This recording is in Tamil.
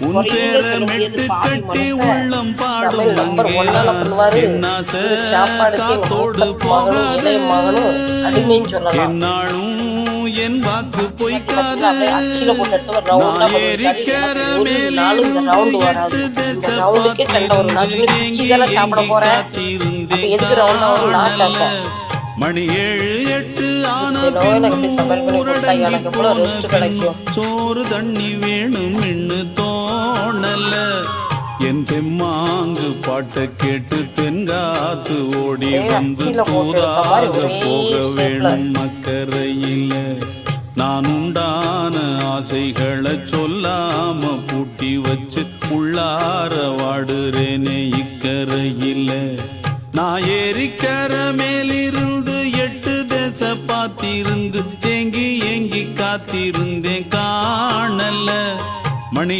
உன் பேர மெட்டு கட்டி உள்ளம் பாடும் காத்தோடு சொல்லலாம். என்னாலும் என் வாக்கு பொய்க்காது. நான் ஏறிக்கிற கேட்பேன் மணி ஏழு எட்டு ஆன எனக்கு இப்படி சமையல் பண்ணி என் தெம்மாங்கு பாட்டை கேட்டு தென்காத்து ஓடி வந்து தூதாக போக. வேணும் அக்கறையில நான் உண்டான ஆசைகளை சொல்லாம பூட்டி வச்சு உள்ளார வாடுறேனே இக்கரையில நான் ஏரிக்கர மேலிருந்து எட்டு தேச பாத்திருந்து ஏங்கி ஏங்கி காத்திருந்தேன் காணல மணி